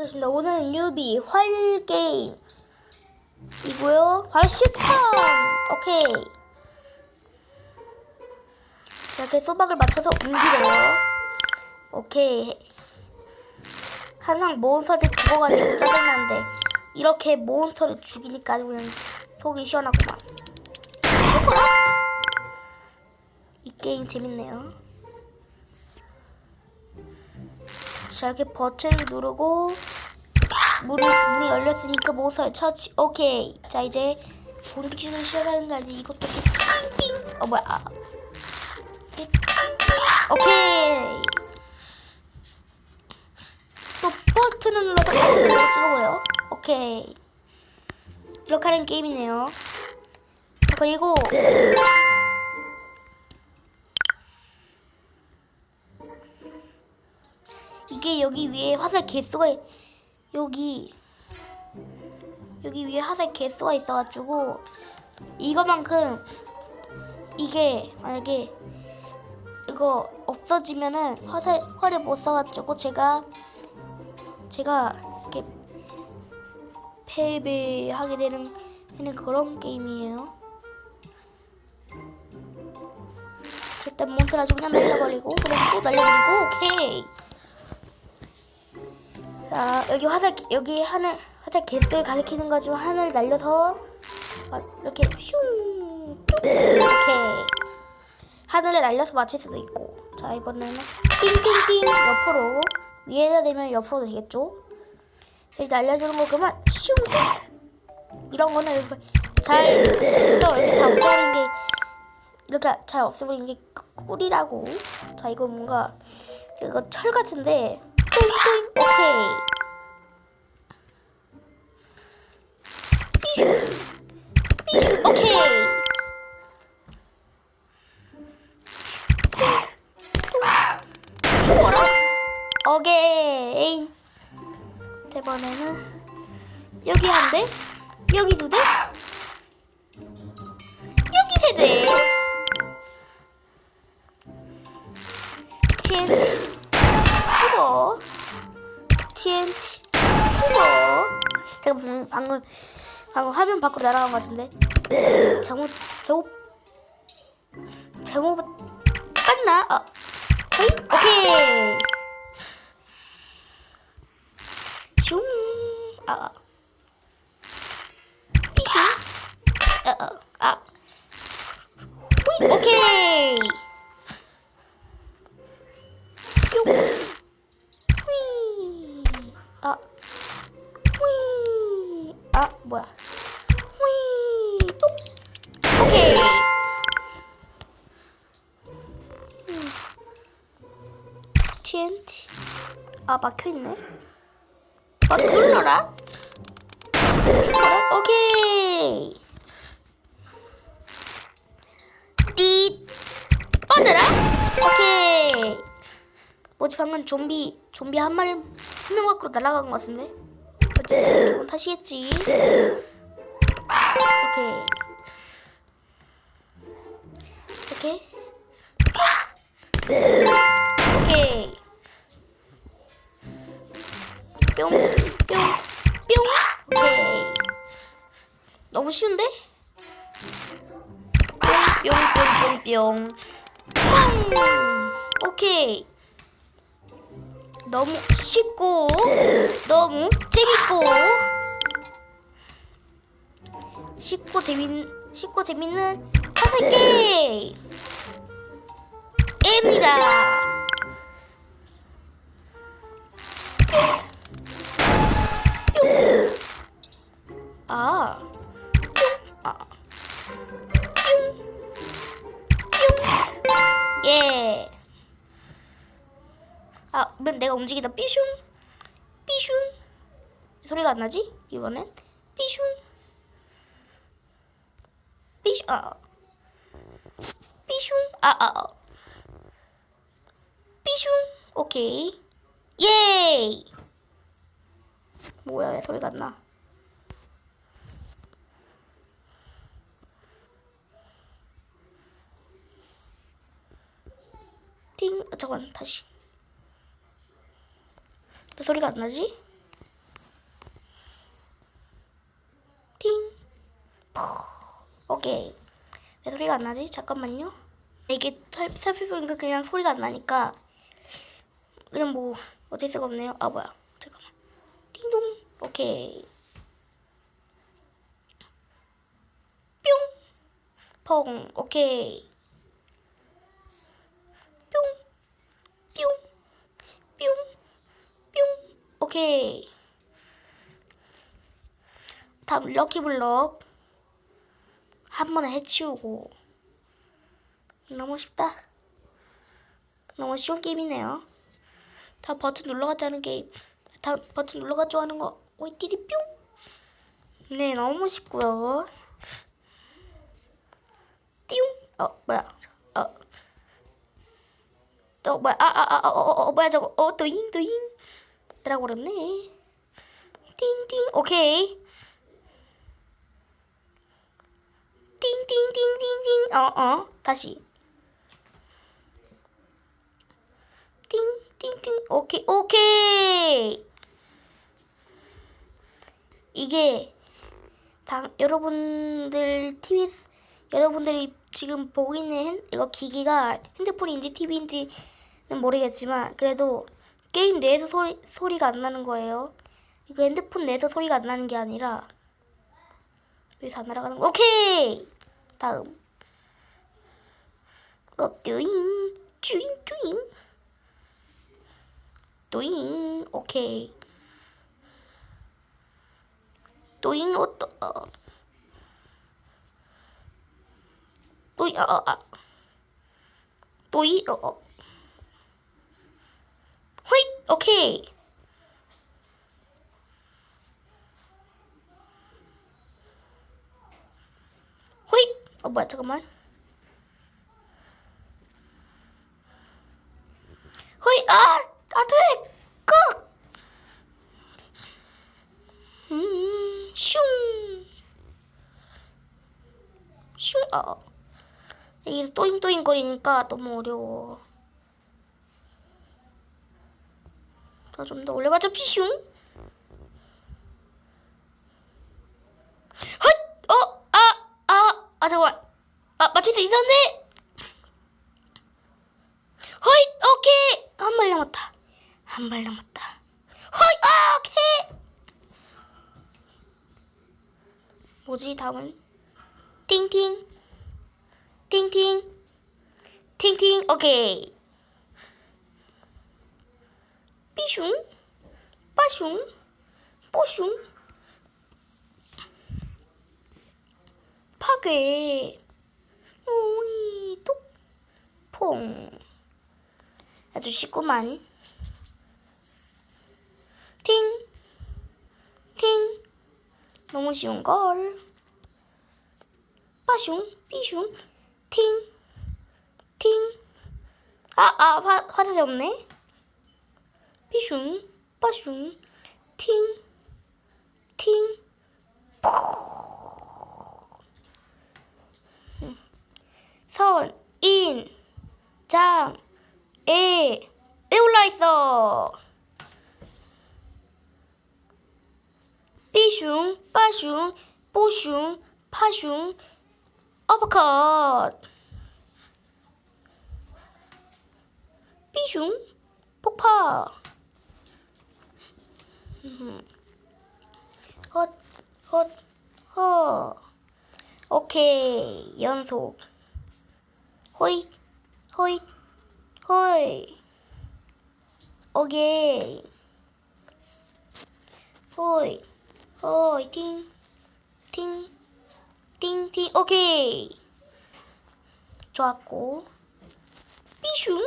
반갑습니다. 오늘은 뉴비 활 게임 이고요. 바로 슈퍼. 오케이. 자, 이렇게 소박을 맞춰서 옮기래요. 오케이. 항상 몬스터한테 죽어가지고 짜증나는데 이렇게 몬스터를 죽이니까 아주 그냥 속이 시원하구만. 이 게임 재밌네요. 자 이렇게 버튼 누르고 문이, 문이 열렸으니까 몬스터를 처치. 오케이. 자 이제 본격적으로 시작하는 거지 이것도 이렇게 띵띵. 어 뭐야? 아. 오케이. 또 버튼을 눌러서 이거 찍어버려 오케이. 이렇게 하는 게임이네요. 자, 그리고 여기 위에 화살 개수가 있- 여기 여기 위에 화살 개수가 있어가지고 이거만큼 이게 만약에 이거 없어지면은 화살 활을 못 써가지고 제가 제가 이렇게 패배하게 되는 되는 그런 게임이에요. 일단 몬스터 아주 그냥 날려버리고 그럼 또 날려버리고 오케이. 자 여기 화살 여기 하늘 화살 개수를 가리키는 거지만 하늘 날려서 아, 이렇게 슝! 쭉, 이렇게 하늘에 날려서 맞출 수도 있고. 자 이번에는 띵띵띵 옆으로 위에다 대면 옆으로 되겠죠? 이제 날려주는 거 그만 슝! 이런 거는 이렇게 잘 그래서 이렇게 다 없애버린 게 이렇게 잘 없애버린 게 꿀이라고. 자 이거 뭔가 이거 철 같은데 띵띵 오케이. 삐슈 오케이. 죽어라. 오케이 이번에는 여기 한 대, 여기 두 대, 여기 세 대. 죽어. TNT 죽어. 제가 방금 방금, 화면 밖으로 날아간 것 같은데. 잘못 잘못 봤나? 아, 어이? 오케이. 슝. 아. 막혀있네. 아, 눌러라. 죽어라. 오케이. 띠. 뻗어라. 오케이. 뭐지 방금 좀비 좀비 한 마리 한 명 밖으로 날아간 것 같은데. 어쨌든 탓이겠지. 오케이. 오케이. 오케이. 뿅, 뿅, 뿅. 오케이. 너무 쉬운데? 뿅, 뿅, 뿅, 뿅, 뿅. 뿅. 오케이. 너무 쉽고, 너무 재밌고, 쉽고 재밌, 쉽고 재밌는 화살 게임. 입니다. 아, 맨 내가 움직이다 삐슝. 삐슝. 소리가 안 나지? 이번엔 삐슝. 삐슝. 아. 삐슝. 아, 아. 아. 삐슝. 오케이. 예. 뭐야, 왜 소리가 안 나? 띵 아, 잠깐 다시 또 소리가 안 나지? 띵. 포. 오케이. 왜 소리가 안 나지? 잠깐만요. 이게 살펴보니까 그냥 소리가 안 나니까 그냥 뭐 어쩔 수가 없네요. 아 뭐야? 잠깐만. 띵동. 오케이. 뿅. 펑. 오케이. 오케이. 다음 럭키블럭 한 번에 해치우고 너무 쉽다. 너무 쉬운 게임이네요. 다 버튼 눌러가지고 하는 게임. 다 버튼 눌러가지고 하는 거. 오이 띠디 뿅. 네, 너무 쉽고요. 띠용. 어, 뭐야? 어. 어, 뭐야? 아, 아, 아, 어, 어, 어, 뭐야 저거? 어, 또잉, 또잉. 라고 그랬네. 띵띵. 오케이. 띵띵띵띵띵. 어, 어. 다시. 띵띵띵. 오케이. 오케이. 이게 당 여러분들 TV 여러분들이 지금 보고 있는 핸- 이거 기기가 핸드폰인지 TV인지는 모르겠지만 그래도 게임 내에서 소리 소리가 안 나는 거예요. 이거 핸드폰 내에서 소리가 안 나는 게 아니라 여기서 안 날아가는 거. 오케이. 다음. 어, 뚜잉, 쭈잉, 쭈잉. 뚜잉, 오케이. 또잉 어. 또잉 어, 어, 아. 또이 어, 어. 호잇 오케이 호잇 어 뭐야 잠깐만 호잇 아아돼 끄 음, 슝. 슝. 어. 이게 또잉또잉 거리니까 너무 어려워. 더좀더 올려가자, 피슝. 헛! 어! 아! 아! 아, 잠깐만. 아, 맞출 수 있었는데! 헛! 오케이! 한 발 남았다. 한 발 남았다. 헛! 아, 오케이! 뭐지 다음은 띵띵 띵띵 띵띵 오케이 삐슝 빠슝 뽀슝 파괴 오이 똑 퐁 아주 쉽구만 팅 팅. 너무 쉬운 걸. 빠슝, 삐슝, 팅, 팅. 아, 아, 화, 화살이 없네. 삐슝, 빠슝, 팅, 팅. 음. 선, 인, 장, 에, 에 올라 있어. 삐슝, 빠슝, 뽀슝, 파슝, 어퍼컷. 삐슝, 폭파. 음. 헛, 헛, 허. 오케이, 연속. 호잇, 호잇, 호이. 오케이. 호이. 호이 팅, 팅, 팅, 팅. 오케이. 좋았고. 삐슝.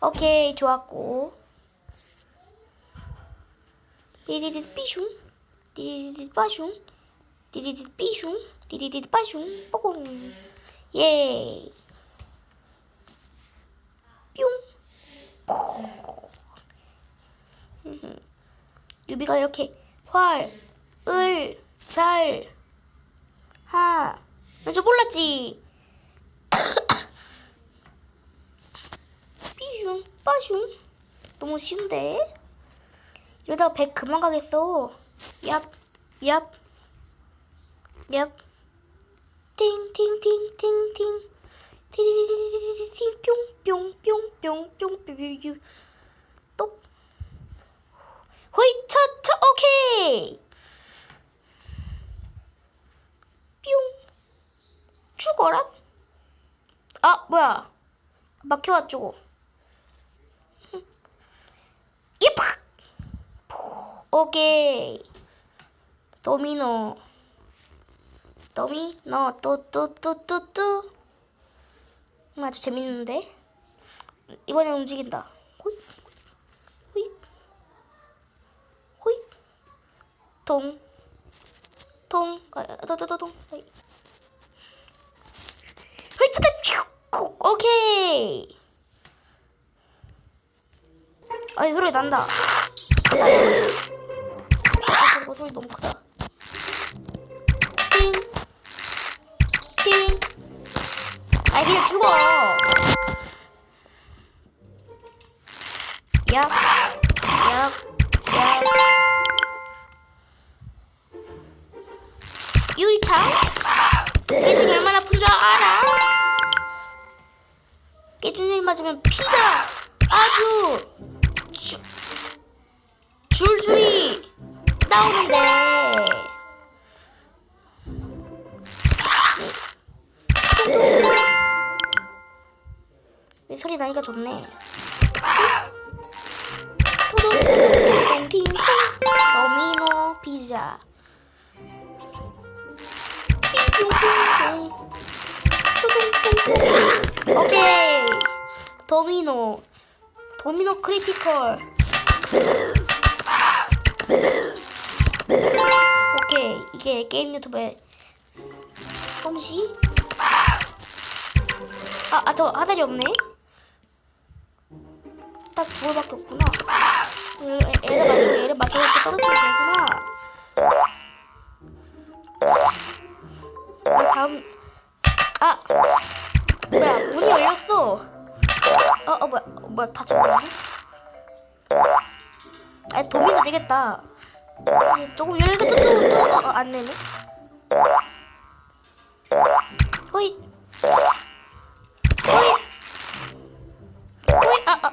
오케이, 좋았고. 디디디 삐슝. 디디디 빠슝. 디디디 삐슝. 디디디 빠슝. 뽀공. 예. 뿅. 유비가 이렇게 활, 을, 잘, 하. 나저 몰랐지. 삐슝, 빠슝. 너무 쉬운데? 이러다가 배 그만 가겠어. 얍, 얍, 얍, 팅팅팅팅팅 티티티티티팅 뿅뿅 뿅 뿅 뿅뿅뿅 또 호이 쳐쳐 오케이. 뿅. 죽어라. 아 뭐야. 이 오케이. 도미노. 도미노. 또또또또또 아주 재밌는데? 이번에 움직인다. 호이 호이 호이 통통 아또또통 호이 호이 파타 오케이. 아이 소리 난다 아, 소리 너무 크다. 띵. 띵. 아이, 그냥 죽어. 야. 야. 야. 유리창? 유리창이 얼마나 아픈 줄 알아? 깨진 일 맞으면 피가 아주 주, 줄줄이 나오는데. 이 소리 나니까 좋네. 토동팅통 도미노 피자. 오케이. 도미노. 도미노 크리티컬 오케이. 이게 게임 유튜브의 솜씨? 아아저 하다리 없네. 딱두 개밖에 없구나. 애를 맞춰 애를 맞춰 이렇게 떨어뜨리면 되구나. 어, 다음. 아! 뭐야 문이 열렸어. 어, 어 뭐야 어, 뭐야 닫혔네. 아 도미도 되겠다. 예, 조금 열리니까 좀더 어, 어, 안 내네. 호이. 호이. 호이. 아, 아.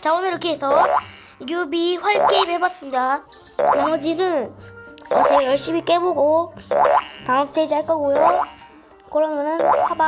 자, 오늘 이렇게 해서 뉴비 활 게임 해봤습니다. 나머지는 제가 열심히 깨보고 다음 스테이지 할 거고요. 그러면은 하바.